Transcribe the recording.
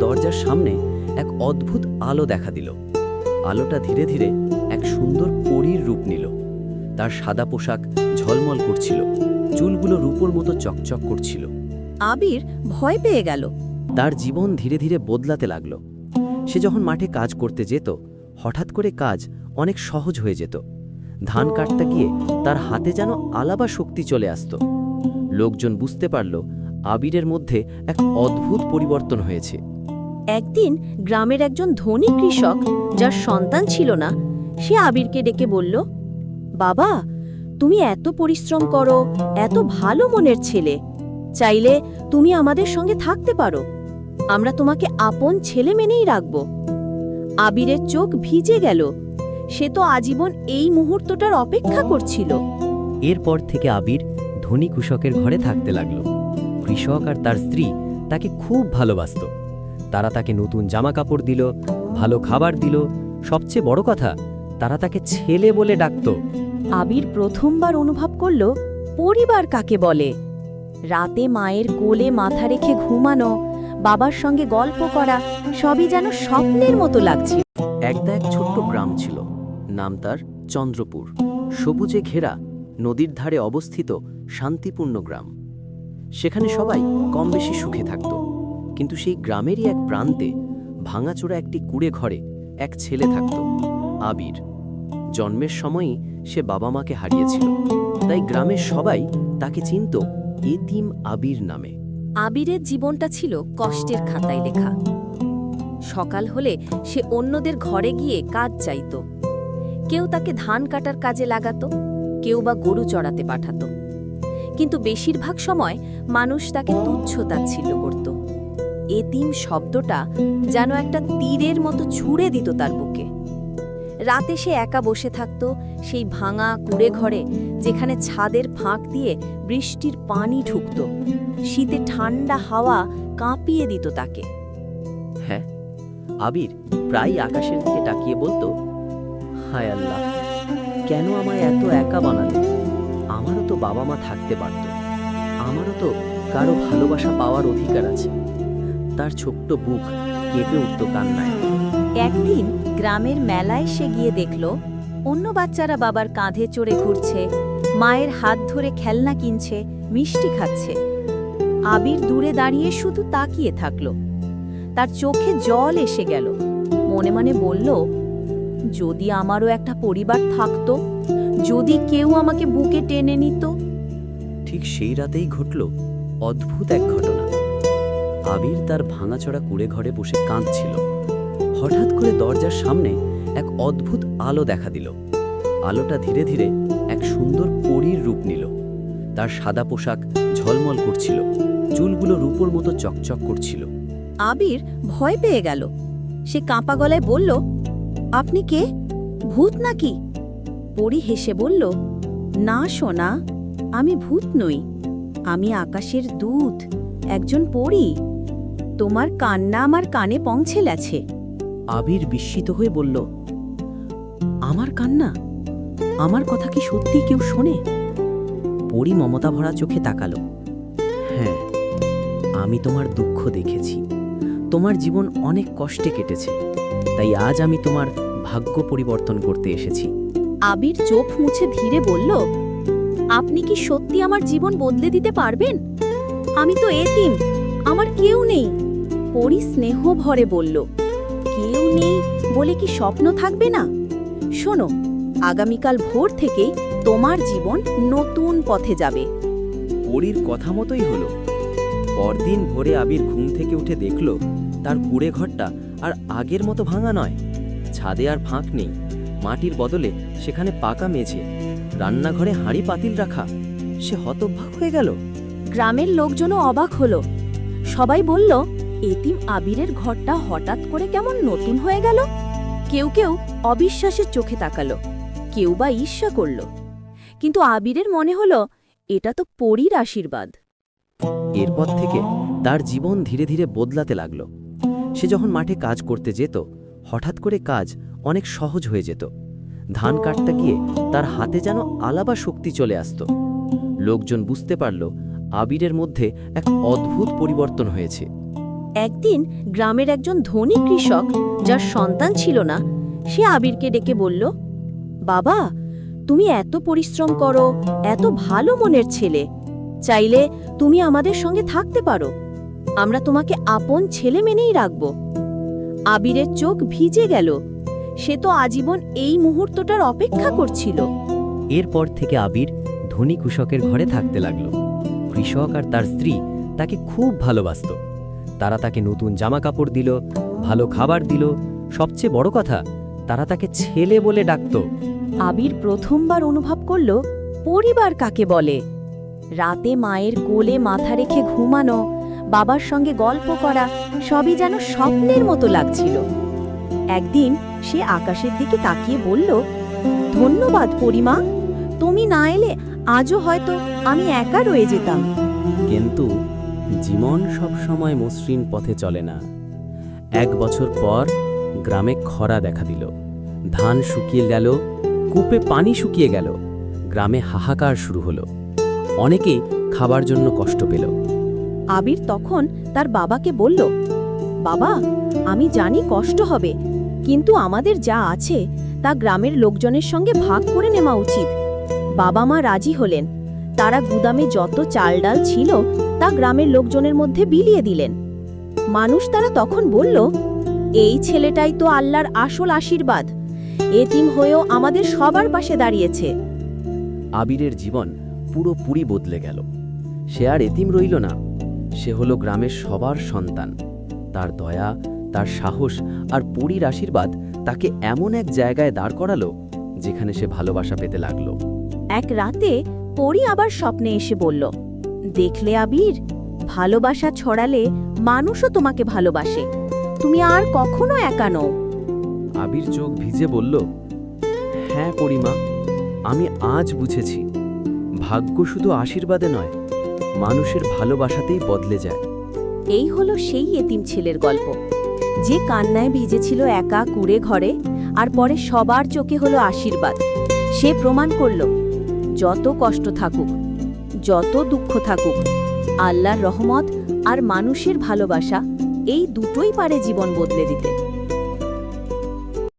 দরজার সামনে এক অদ্ভুত আলো দেখা দিল। আলোটা ধীরে ধীরে এক সুন্দর পরীর রূপ নিল। তার সাদা পোশাক ঝলমল করছিল। চুলগুলো রূপোর মতো চকচক করছিল। আবির ভয় পেয়ে গেল। তার জীবন ধীরে ধীরে বদলাতে লাগল। সে যখন মাঠে কাজ করতে যেত হঠাৎ করে কাজ অনেক সহজ হয়ে যেত। ধান কাটতে গিয়ে তার হাতে যেন আলাবা শক্তি চলে আসত। লোকজন বুঝতে পারল আবিরের মধ্যে এক অদ্ভুত পরিবর্তন হয়েছে। একদিন গ্রামের একজন ধনী কৃষক, যার সন্তান ছিল না, সে আবিরকে ডেকে বলল, বাবা, তুমি এত পরিশ্রম করো, এত ভালো মনের ছেলে। চাইলে তুমি আমাদের সঙ্গে থাকতে পারো। আমরা তোমাকে আপন ছেলে মেনেই রাখব। আবিরের চোখ ভিজে গেল। সে তো আজীবন এই মুহূর্তটার অপেক্ষা করছিল। এরপর থেকে আবির ধনী কৃষকের ঘরে থাকতে লাগল। কৃষক আর তার স্ত্রী তাকে খুব ভালোবাসত। তারা তাকে নতুন জামা কাপড় দিল ভালো খাবার দিল। সবচেয়ে বড় কথা তারা তাকে ছেলে বলে ডাকত। আবির প্রথমবার অনুভব করল পরিবার কাকে বলে? রাতে মায়ের কোলে মাথা রেখে ঘুমানো বাবার সঙ্গে গল্প করা সবই যেন স্বপ্নের মতো লাগছে একদা এক ছোট্ট গ্রাম ছিল নাম তার চন্দ্রপুর। সবুজে ঘেরা নদীর ধারে অবস্থিত শান্তিপূর্ণ গ্রাম। সেখানে সবাই কম বেশি সুখে থাকত। কিন্তু সেই গ্রামেরই এক প্রান্তে ভাঙাচোরা একটি কুড়ে ঘরে এক ছেলে থাকত, আবির। জন্মের সময়ই সে বাবা মাকে হারিয়েছিল। তাই গ্রামের সবাই তাকে চিনত এতিম আবির নামে। আবিরের জীবনটা ছিল কষ্টের খাতায় লেখা। সকাল হলে সে অন্যদের ঘরে গিয়ে কাজ চাইত। কেউ তাকে ধান কাটার কাজে লাগাত, কেউ বা গরু চড়াতে পাঠাতো। কিন্তু বেশিরভাগ সময় মানুষ তাকে তুচ্ছ তাচ্ছিল্য করত। এতিম শব্দটা যেন একটা তীরের মতো ছুঁড়ে দিত তার বুকে। রাতে সে একা বসে থাকত সেই ভাঙা কুড়ে ঘরে, যেখানে ছাদের ফাঁক দিয়ে বৃষ্টির পানি ঢুকত। শীতে ঠান্ডা হাওয়া কাঁপিয়ে দিত তাকে। হ্যাঁ আবির প্রায় আকাশের দিকে তাকিয়ে বলতো, হায় আল্লাহ, কেন আমায় এত একা বানালে? আমারও তো বাবা মা থাকতে পারত। আমারও তো কারও ভালোবাসা পাওয়ার অধিকার আছে। তার ছোট্ট বুক কেঁপে উঠত কান্নায়। একদিন গ্রামের মেলায় সে গিয়ে দেখল, অন্য বাচ্চারা বাবার কাঁধে চড়ে ঘুরছে, মায়ের হাত ধরে খেলনা কিনছে, মিষ্টি খাচ্ছে। আবির দূরে দাঁড়িয়ে শুধু তাকিয়ে থাকল। তার চোখে জল এসে গেল। মনে মনে বলল, যদি আমারও একটা পরিবার থাকতো, যদি কেউ আমাকে বুকে টেনে নিত? ঠিক সেই রাতেই ঘটল অদ্ভুত এক ঘটনা। আবির তার ভাঙাচড়া কুড়ে ঘরে বসে কাঁদছিল। হঠাৎ করে দরজার সামনে এক অদ্ভুত আলো দেখা দিল। আলোটা ধীরে ধীরে এক সুন্দর পরীর রূপ নিল। তার সাদা পোশাক ঝলমল করছিল। চুলগুলো রূপোর মতো চকচক করছিল। আবির ভয় পেয়ে গেল। সে কাঁপা গলায় বলল, আপনি কে? ভূত নাকি? পরি হেসে বলল, না সোনা, আমি ভূত নই। আমি আকাশের দূত, একজন পরি। তোমার কান্না আমার কানে পৌঁছে গেছে আবির বিস্মিত হয়ে বলল আমার কান্না? আমার কথা কি সত্যি কেউ শোনে? পরি মমতা ভরা চোখে তাকালো হ্যাঁ আমি তোমার দুঃখ দেখেছি। তোমার জীবন অনেক কষ্টে কেটেছে তাই আজ আমি তোমার ভাগ্য পরিবর্তন করতে এসেছি। আবির চোখ মুছে ধীরে বলল আপনি কি সত্যি আমার জীবন বদলে দিতে পারবেন? আমি তো এতিম আমার কেউ নেই। পরি স্নেহ ভরে বলল কেউ নেই বলে কি স্বপ্ন থাকবে না? শোনো আগামীকাল ভোর থেকেই তোমার জীবন নতুন পথে যাবে। পরীর কথা মতোই হলো। পরদিন ভোরে আবির ঘুম থেকে উঠে দেখল তার কুড়ে ঘরটা আর আগের মতো ভাঙা নয়। ছাদে আর ফাঁক নেই। মাটির বদলে সেখানে পাকা মেঝে রান্নাঘরে হাঁড়ি পাতিল রাখা। সে হতভাগ হয়ে গেল। গ্রামের লোকজনও অবাক হলো। সবাই বলল এতিম আবিরের ঘরটা হঠাৎ করে কেমন নতুন হয়ে গেল? কেউ কেউ অবিশ্বাসের চোখে তাকালো, কেউ বা ঈর্ষা করল। কিন্তু আবিরের মনে হলো, এটা তো পরীর আশীর্বাদ। এরপর থেকে তার জীবন ধীরে ধীরে বদলাতে লাগল। সে যখন মাঠে কাজ করতে যেত, হঠাৎ করে কাজ অনেক সহজ হয়ে যেত। ধান কাটতে গিয়ে তার হাতে যেন আলাবা শক্তি চলে আসত। লোকজন বুঝতে পারল, আবিরের মধ্যে এক অদ্ভুত পরিবর্তন হয়েছে। একদিন গ্রামের একজন ধনী কৃষক, যার সন্তান ছিল না, সে আবিরকে ডেকে বলল, বাবা, তুমি এত পরিশ্রম করো, এত ভালো মনের ছেলে। চাইলে তুমি আমাদের সঙ্গে থাকতে পারো। আমরা তোমাকে আপন ছেলে মেনেই রাখব। আবিরের চোখ ভিজে গেল। সে তো আজীবন এই মুহূর্তটার অপেক্ষা করছিল। এরপর থেকে আবির ধনী কৃষকের ঘরে থাকতে লাগল। কৃষক আর তার স্ত্রী তাকে খুব ভালোবাসত। তারা তাকে নতুন জামা কাপড় দিল ভালো খাবার দিল। সবচেয়ে বড় কথা তারা তাকে ছেলে বলে ডাকত। আবির প্রথমবার অনুভব করল পরিবার কাকে বলে? রাতে মায়ের কোলে মাথা রেখে ঘুমানো বাবার সঙ্গে গল্প করা সবই যেন স্বপ্নের মতো লাগছিল। একদিন সে আকাশের দিকে তাকিয়ে বলল ধন্যবাদ পরিমা তুমি না এলে আজও হয়তো আমি একা রয়ে যেতাম। কিন্তু জীবন সবসময় মসৃণ পথে চলে না। এক বছর পর গ্রামে খরা দেখা দিল। ধান শুকিয়ে গেল, কূপে পানি শুকিয়ে গেল। গ্রামে হাহাকার শুরু হলো। অনেকে খাবার জন্য কষ্ট পেল। আবির তখন তার বাবাকে বলল, বাবা, আমি জানি কষ্ট হবে, কিন্তু আমাদের যা আছে তা গ্রামের লোকজনের সঙ্গে ভাগ করে নেওয়া উচিত। বাবা মা রাজি হলেন তারা গুদামে যত চাল ডাল ছিল তা গ্রামের লোকজনের মধ্যে বিলিয়ে দিলেন। মানুষ তারা তখন বলল এই ছেলেটাই তো আল্লাহর আসল আশীর্বাদ। এতিম হয়েও আমাদের সবার পাশে দাঁড়িয়েছে। আবিরের জীবন পুরোপুরি বদলে গেল। সে আর এতিম রইল না। সে হলো গ্রামের সবার সন্তান। তার দয়া তার সাহস আর পুরীর আশীর্বাদ তাকে এমন এক জায়গায় দাঁড় করালো যেখানে সে ভালোবাসা পেতে লাগল। এক রাতে পরি আবার স্বপ্নে এসে বলল দেখলে আবির ভালোবাসা ছড়ালে মানুষও তোমাকে ভালোবাসে। তুমি আর কখনো একা নও। আবির চোখ ভিজে বলল হ্যাঁ পরিমা আমি আজ বুঝেছি। ভাগ্য শুধু আশীর্বাদে নয় মানুষের ভালোবাসাতেই বদলে যায়। এই হলো সেই এতিম ছেলের গল্প। যে কান্নায় ভিজেছিল একা কুড়ে ঘরে আর পরে সবার চোখে হলো আশীর্বাদ। সে প্রমাণ করল যত কষ্ট থাকুক, যত দুঃখ থাকুক, আল্লাহর রহমত আর মানুষের ভালোবাসা এই দুটোই পারে জীবন বদলে দিতে।